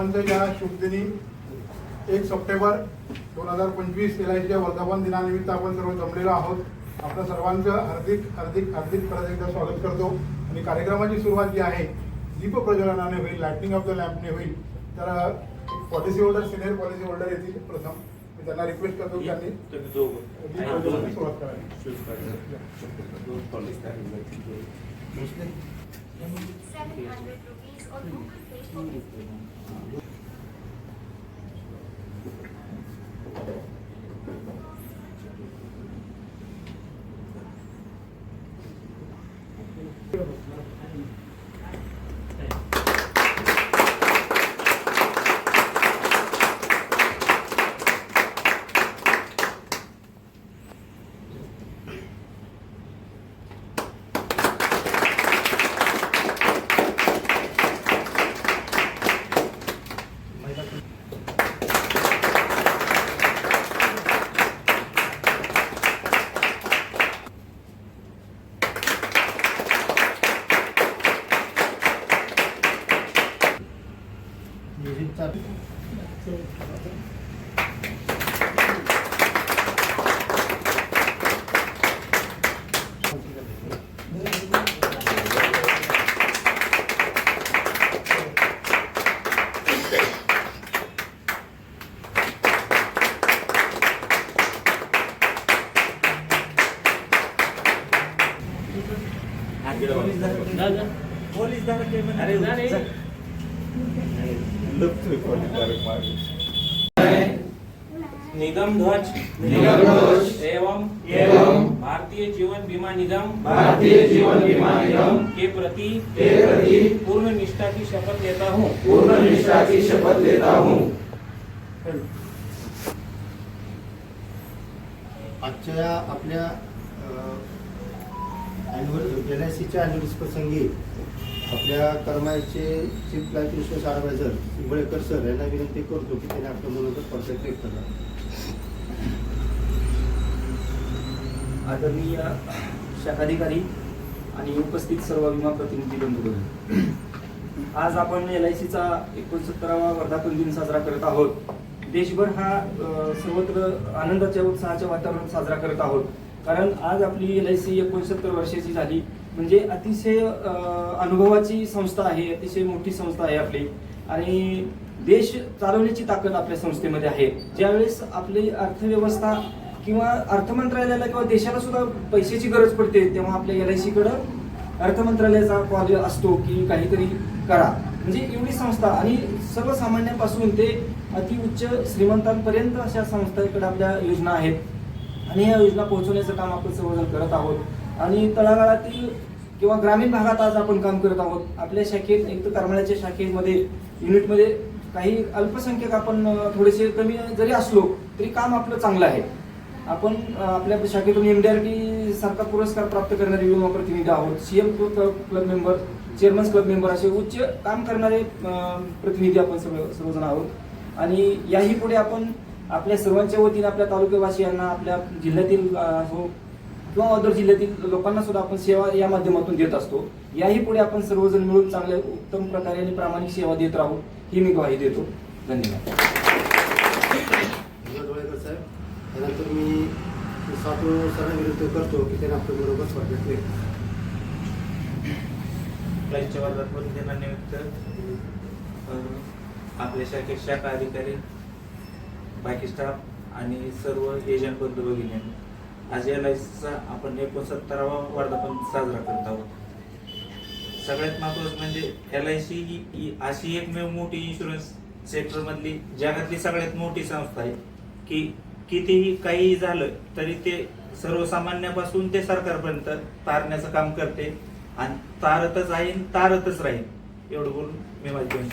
सर्वांचं या शुभदिनी एक सप्टेंबर दोन हजार पंचवीस एल आय सीच्या वर्धापन दिनानिमित्त आपण सर्व जमलेलो आहोत. आपल्या सर्वांचं हार्दिक हार्दिक हार्दिक परत एकदा स्वागत करतो. आणि कार्यक्रमाची सुरुवात जी आहे दीप प्रज्वलनाने होईल लाइटनिंग ऑफ द लॅम्पने होईल. तर policy holder senior policy holder येतील प्रथम. मी त्यांना रिक्वेस्ट करतो त्यांनी. सुरुवात करावी. 음. निगम ध्वज निगम ध्वज एवं एवं भारतीय जीवन बीमा निगम. भारतीय जीवन बीमा निगम. के प्रति के प्रति पूर्ण निष्ठा की शपथ लेता हूँ. पूर्ण निष्ठा की शपथ लेता हूँ. आजच्या या आपल्या ॲन्युअल एल आय सीच्या ॲन्युअल प्रसंगी आपल्या कर्माचे chief life insurance advisor Chimbalekar sir यांना विनंती करतो की त्यांनी आपल्या मुलाचं परफेक्ट व्यक्त करा. आदरणीय शाखाधिकारी आणि उपस्थित सर्व विमा प्रतिनिधी बंधू आज आपण एल आय सीचा एकोणसत्तरावा वर्धापन दिन साजरा करत आहोत. देशभर हा सर्वत्र आनंदाच्या उत्साहाच्या वातावरणात साजरा करत आहोत. कारण आज आपली एल आय सी एकोणसत्तर वर्षाची झाली. म्हणजे अतिशय अनुभवाची संस्था आहे अतिशय मोठी संस्था आहे आपली. आणि देश चालवण्याची ताकद आपल्या संस्थेमध्ये आहे. ज्यावेळेस आपली अर्थव्यवस्था किंवा अर्थ मंत्रालयाला किंवा देशाला सुद्धा पैशाची गरज पडते तेव्हा आपल्या एल आय सीकडं अर्थमंत्रालयाचा कॉल असतो की काहीतरी करा. म्हणजे एवढी संस्था आणि सर्वसामान्यांपासून ते अतिउच्च श्रीमंतांपर्यंत अशा संस्थेकडे आपल्या योजना आहेत. आणि या योजना पोहोचवण्याचं काम आपण सर्वजण करत आहोत. आणि तळागाळातील किंवा ग्रामीण भागात आज आपण काम करत आहोत. आपल्या शाखेत एक तर करमाळ्याच्या शाखेमध्ये युनिटमध्ये काही अल्पसंख्यक आपण थोडेसे कमी जरी असलो तरी काम आपलं चांगलं आहे. आपण आपल्या शाखेतून एमडीआरटी सारखा पुरस्कार प्राप्त करणारे युवा प्रतिनिधी आहोत. CM club member chairman's club member असे उच्च काम करणारे प्रतिनिधी आपण सर्व सर्वजण आहोत. आणि याही पुढे आपण आपल्या सर्वांच्या वतीने आपल्या तालुक्यावासियांना आपल्या जिल्ह्यातील हो किंवा अदर जिल्ह्यातील लोकांना सुद्धा आपण सेवा या माध्यमातून देत असतो. याही पुढे आपण सर्वजण मिळून चांगल्या उत्तम प्रकारे आणि प्रामाणिक सेवा देत राहू ही मी ग्वाही देतो. धन्यवाद. साहेब. त्यानंतर मी सातू विनंती करतो की त्यांनी आपलं मनोगत परफेक्ट व्यक्त करा. आपल्या वर्धापन दिनानिमित्त आपल्या शाखेत शाखा अधिकारी बाकी स्टाफ आणि सर्व एजंट बंधू भगिनी. आज एल आय सीचा आपण एकोणसत्तरावा वर्धापन साजरा करत आहोत. सगळ्यात महत्वाचं म्हणजे एल आय सी ही अशी एकमेव मोठी इन्शुरन्स सेक्टर मधली जगातली सगळ्यात मोठी संस्था आहे की कितीही काहीही झालं तरी ते सर्वसामान्यापासून ते सरकारपर्यंत तारण्याचं काम करते आणि तारतच आहे तारतच राहील एवढं बोलून मी माझी दोन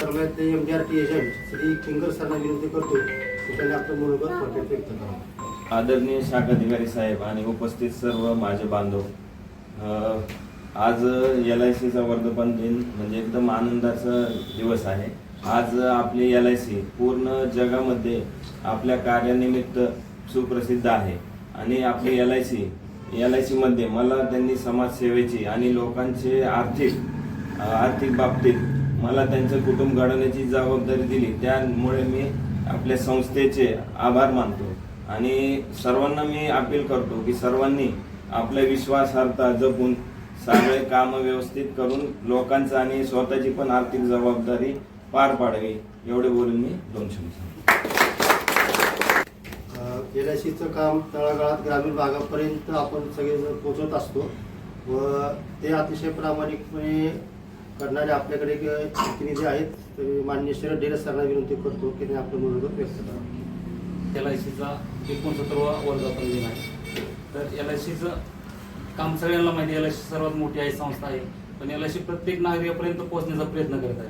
शब्द M D R T agent Shri Kinger सरांना विनंती करतो की त्यांनी आपलं मनोगत पटेल व्यक्त करा आदरणीय शाखाधिकारी साहेब आणि उपस्थित सर्व माझे बांधव आज एल आय सीचा वर्धपन दिन म्हणजे एकदम आनंदाचा दिवस आहे. आज आपली एल आय सी पूर्ण जगामध्ये आपल्या कार्यानिमित्त सुप्रसिद्ध आहे. आणि आपली L I C L I सीमध्ये मला त्यांनी समाजसेवेची आणि लोकांचे आर्थिक आर्थिक बाबतीत मला त्यांचं कुटुंब घडवण्याची जबाबदारी दिली. त्यामुळे मी आपल्या संस्थेचे आभार मानतो. आणि सर्वांना मी अपील करतो की सर्वांनी आपल्या विश्वासार्हता जपून सगळे काम व्यवस्थित करून लोकांचं आणि स्वतःची पण आर्थिक जबाबदारी पार पाडावी. एवढे बोलून मी दोन शब्द एल आय सीचं काम तळागाळात ग्रामीण भागापर्यंत आपण सगळेजण पोचवत असतो व ते अतिशय प्रामाणिकपणे करणारे आपल्याकडे प्रतिनिधी आहेत. तर मान्य शरद डेरे सरांना विनंती करतो की त्यांनी आपलं मनोगत व्यक्त करावं एल आय सीचा एकोणसत्तरवा वर्धापन दिन आहे. तर एल आय सीचं काम सगळ्यांना माहिती एल आय सी सर्वात मोठी आहे संस्था आहे. पण एल आय सी प्रत्येक नागरिकापर्यंत पोहोचण्याचा प्रयत्न करत आहे.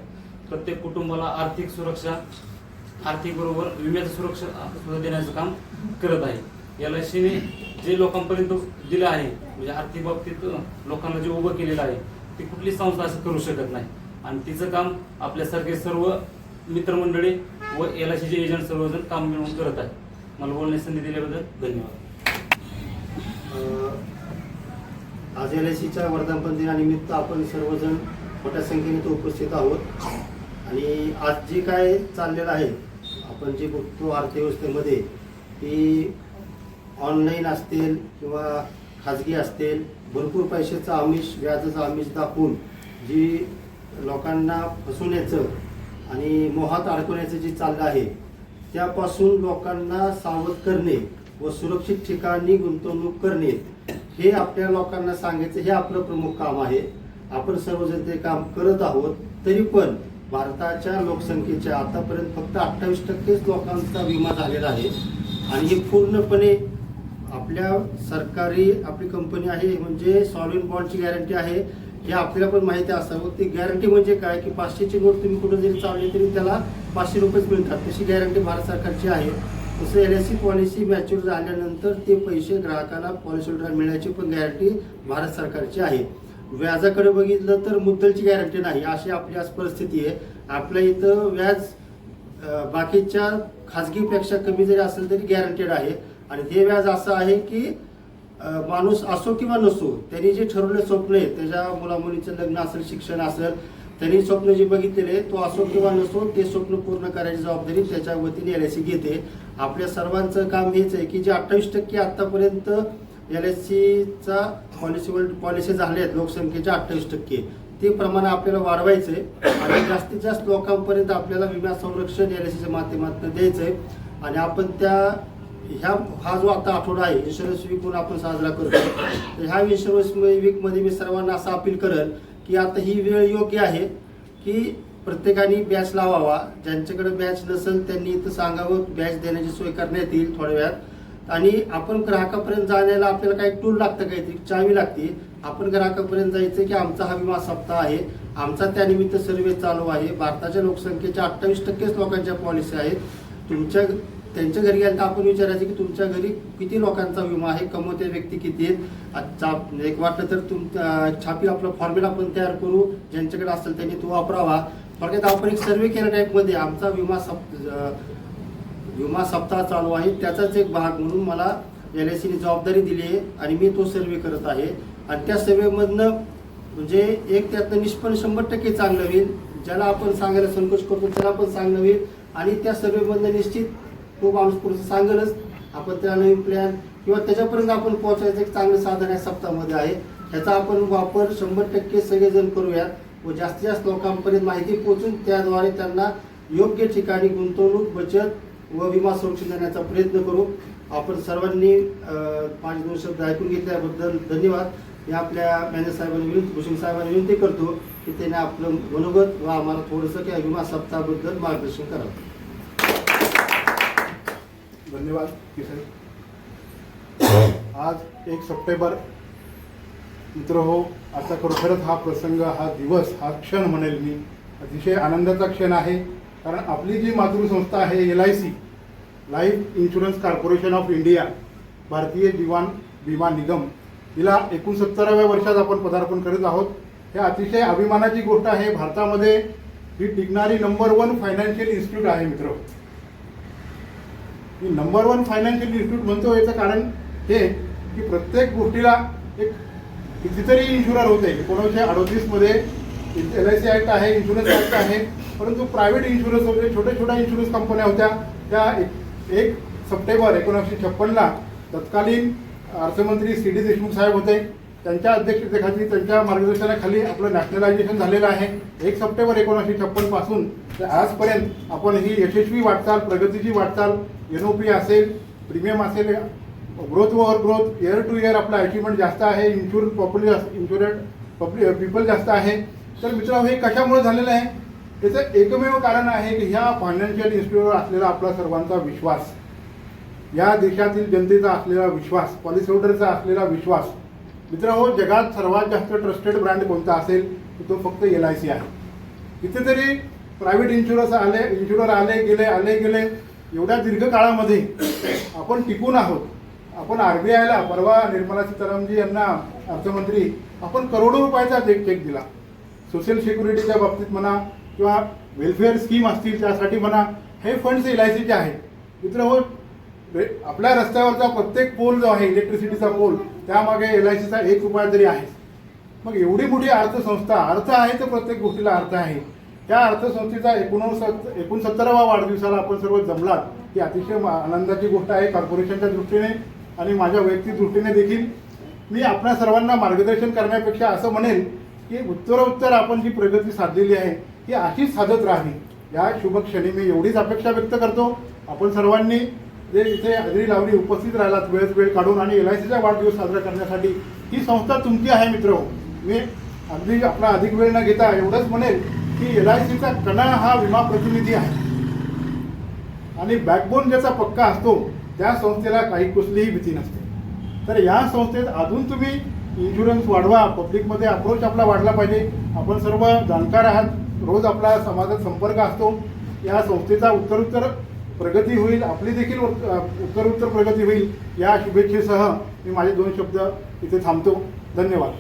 प्रत्येक कुटुंबाला आर्थिक सुरक्षा आर्थिक बरोबर विम्याची सुरक्षा सुद्धा देण्याचं काम करत आहे. एल आय सीने जे लोकांपर्यंत दिलं आहे म्हणजे आर्थिक बाबतीत लोकांना जे उभं केलेलं आहे ती कुठली संस्था असं करू शकत नाही. आणि तिचं काम आपल्यासारखे सर्व मित्रमंडळी व एल आय सीचे एजंट सर्वजण काम मिळवून करत आहे मला बोलण्याची संधी दिल्याबद्दल धन्यवाद. आज एल आय सीच्या वर्धापन दिनानिमित्त आपण सर्वजण मोठ्या संख्येने तो उपस्थित आहोत. आणि आज जे काय चाललेलं आहे आपण जे बघतो अर्थव्यवस्थेमध्ये की ऑनलाईन असतील किंवा खाजगी असतील भरपूर पैशाचं आमिष व्याजाचं आमिष दाखवून जी लोकांना फसवण्याचं आणि मोहात अडकवण्याचं जे चाललं आहे त्यापासून लोकांना सावध करणे व सुरक्षित ठिकाणी गुंतवणूक करणे हे आपल्या लोकांना सांगायचं हे आपलं प्रमुख काम आहे. आपण सर्वजण ते काम करत आहोत तरी पण भारताच्या लोकसंख्येच्या आतापर्यंत फक्त अठ्ठावीस टक्केच लोकांचा विमा झालेला आहे. आणि हे पूर्णपणे आपल्या सरकारी आपली कंपनी आहे म्हणजे सॉलिन बॉन्डची गॅरंटी आहे. हे आपल्याला पण माहिती असावं. ती गॅरंटी म्हणजे काय? की पाचशेची नोट तुम्ही कुठं जरी चालली तरी त्याला पाचशे रुपयेच मिळतात. तशी गॅरंटी भारत सरकारची आहे. तसं L S C policy mature झाल्यानंतर ते पैसे ग्राहकाला पॉलिसी होल्डर मिळण्याची पण गॅरंटी भारत सरकारची आहे. व्याजाकडे बघितलं तर मुद्दलची गॅरंटी नाही. अशी आपली आज परिस्थिती आहे. आपल्या इथं व्याज बाकीच्या खाजगीपेक्षा कमी जरी असेल तरी गॅरंटेड आहे. आणि हे व्याज असं आहे की माणूस असो किंवा नसो त्यांनी जे ठरवले स्वप्न आहे त्याच्या मुलामुलीचं लग्न असेल शिक्षण असेल त्यांनी स्वप्न जे बघितलेले तो असो किंवा नसो ते स्वप्न पूर्ण करायची जबाबदारी त्याच्या वतीने एल आय सी घेते. आपल्या सर्वांचं काम हेच आहे की जे अठ्ठावीस टक्के आतापर्यंत एल आय सीचा पॉलिसी पॉलिसी झाले आहेत लोकसंख्येच्या अठ्ठावीस टक्के. ते प्रमाण आपल्याला वाढवायचं आहे आणि जास्तीत जास्त लोकांपर्यंत आपल्याला विमा संरक्षण एल आय सीच्या माध्यमातून द्यायचं आहे आणि आपण त्या ह्या हा जो आता आठवडा आहे इन्शुरन्स वीक म्हणून आपण साजरा करतो तर ह्या इन्शुरन्स वीकमध्ये मी सर्वांना असं अपील करेल की आता ही वेळ योग्य आहे की प्रत्येकाने बॅच लावावा. ज्यांच्याकडे बॅच नसेल त्यांनी इथं सांगावं बॅच देण्याची सोय करण्यात येईल थोड्या वेळात. आणि आपण ग्राहकापर्यंत जाण्याला आपल्याला काही टूल लागतं काहीतरी चावी लागते. आपण ग्राहकापर्यंत जायचं की आमचा हा विमा सप्ताह आहे. आमचा त्यानिमित्त सर्वे चालू आहे. भारताच्या लोकसंख्येच्या अठ्ठावीस टक्केच लोकांच्या पॉलिसी आहेत. तुमच्या त्यांच्या घरी गेलं तर आपण विचारायचं की तुमच्या घरी किती लोकांचा विमा आहे? कमवते व्यक्ती किती आहेत? चा- एक वाटलं तर तुमच्या छापी आपलं फॉर्म्युला आपण तयार करू. ज्यांच्याकडे असेल त्यांनी तो वापरावा. थोडक्यात आपण एक सर्वे केल्या टाईपमध्ये आमचा विमा सप विमा सप्ताह चालू आहे. त्याचाच एक भाग म्हणून मला एल आय सीने जबाबदारी दिली आहे आणि मी तो सर्वे करत आहे. आणि त्या सर्वेमधनं म्हणजे एक त्यातनं निष्पन्न शंभर टक्के चांगलं होईल. ज्याला आपण सांगायला संकोच करतो त्याला पण चांगलं होईल. आणि त्या सर्वेमधनं निश्चित तो माणूस पुढचं सांगेलच. आपण त्या नवीन प्लॅन किंवा त्याच्यापर्यंत आपण पोहोचायचं एक चांगलं साधन या सप्ताहामध्ये आहे. ह्याचा आपण वापर शंभर टक्के सगळेजण करूयात व जास्तीत जास्त लोकांपर्यंत माहिती पोहोचून त्याद्वारे त्यांना योग्य ठिकाणी गुंतवणूक बचत व विमा संरक्षण देण्याचा प्रयत्न करू. आपण सर्वांनी पाच माझे दोन शब्द ऐकून घेतल्याबद्दल धन्यवाद. मी आपल्या मॅनेजर साहेबांना विनंती भूषण साहेबांनी विनंती करतो की त्यांनी आपलं मनोगत व आम्हाला थोडंसं त्या विमा सप्ताहाबद्दल मार्गदर्शन करावं. धन्यवाद किसन आज एक सप्टेंबर मित्र हो असा खरोखरच हा प्रसंग हा दिवस हा क्षण म्हणेल मी. अतिशय आनंदाचा क्षण आहे कारण आपली जी मातृसंस्था आहे L I C Life Insurance Corporation of India Bharatiya Jeevan Vima निगम हिला एकोणसत्तराव्या वर्षात आपण पदार्पण करत आहोत. हे अतिशय अभिमानाची गोष्ट आहे भारतामध्ये ही टिकणारी नंबर वन फायनान्शियल इन्स्टिट्यूट आहे मित्र मी नंबर वन फायनान्शियल इन्स्टिट्यूट म्हणतो याचं कारण हे की प्रत्येक गोष्टीला एक कितीतरी इन्शुरर होते. एकोणीसशे अडोतीसमध्ये एल आय सी ॲक्ट आहे इन्शुरन्स ॲक्ट आहे परंतु प्रायव्हेट इन्शुरन्स वगैरे छोट्या छोट्या इन्शुरन्स कंपन्या होत्या. त्या एक एक सप्टेंबर एकोणीसशे छप्पनला तत्कालीन अर्थमंत्री सी डी देशमुख साहेब होते. त्यांच्या अध्यक्षतेखाली त्यांच्या मार्गदर्शनाखाली आपलं नॅशनलायझेशन झालेलं आहे. एक सप्टेंबर एकोणीसशे छप्पनपासून ते आजपर्यंत आपण ही यशस्वी वाटचाल प्रगतीची वाटचाल एन ओ पी असेल प्रीमियम असेल growth over growth year to year आपला अचिव्हमेंट जास्त आहे insurance popular insurance public people जास्त आहे. तर मित्रांनो हे कशामुळे झालेलं आहे? त्याचं एकमेव कारण आहे की ह्या फायनान्शियल इन्स्टिट्यूटवर असलेला आपला सर्वांचा विश्वास या देशातील जनतेचा असलेला विश्वास पॉलिसी होल्डरचा असलेला विश्वास मित्रांनो हो, जगात सर्वात जास्त ट्रस्टेड ब्रँड कोणता असेल तो फक्त एल आय सी आहे. कितीतरी प्रायव्हेट इन्शुरन्स आले इन्शुरर आले गेले आले गेले. एवढ्या दीर्घ काळामध्ये आपण टिकून आहोत. आपण आर बी आयला परवा निर्मला सीतारामजी यांना अर्थमंत्री आपण करोडो रुपयाचा चेक चेक दिला. सोशल सिक्युरिटीच्या बाबतीत म्हणा किंवा वेलफेअर स्कीम असतील त्यासाठी म्हणा हे फंड्स एल आय सीचे आहेत. मित्र हो आपल्या रस्त्यावरचा प्रत्येक पोल जो आहे इलेक्ट्रिसिटीचा पोल त्यामागे एल आय सीचा एक रुपया तरी आहे. मग एवढी मोठी अर्थसंस्था अर्थ आहे तर प्रत्येक गोष्टीला अर्थ आहे. त्या अर्थसंस्थेचा एकोणसत् एकोणसत्तरावा वाढदिवसाला आपण सर्व जमलात ही अतिशय आनंदाची गोष्ट आहे कॉर्पोरेशनच्या दृष्टीने आणि माझ्या वैयक्तिक दृष्टीने देखील. मी आपल्या सर्वांना मार्गदर्शन करण्यापेक्षा असं म्हणेन की उत्तरोत्तर आपण जी प्रगती साधलेली आहे ती अशीच साधत राहावी. या शुभ क्षणी मी एवढीच अपेक्षा व्यक्त करतो. आपण सर्वांनी जे इथे हजेरी लावली उपस्थित राहिलात वेळेत वेळ काढून आणि एल आय सीचा वाढदिवस साजरा करण्यासाठी ही संस्था तुमची आहे मित्र. मी अगदी आपला अधिक वेळ न घेता एवढंच म्हणेल की एल आय सीचा कणा हा विमा प्रतिनिधी आहे. आणि बॅकबोन ज्याचा पक्का असतो त्या संस्थेला काही कुठलीही भीती नसते. तर या संस्थेत अजून तुम्ही इन्शुरन्स वाढवा पब्लिकमध्ये अप्रोच आपला वाढला पाहिजे. आपण सर्व जाणकार आहात रोज आपला समाजात संपर्क असतो. या संस्थेचा उत्तरोत्तर प्रगती होईल आपली देखील उत्तर उत्तरोत्तर प्रगती होईल या शुभेच्छेसह मी माझे दोन शब्द इथे थांबतो. धन्यवाद.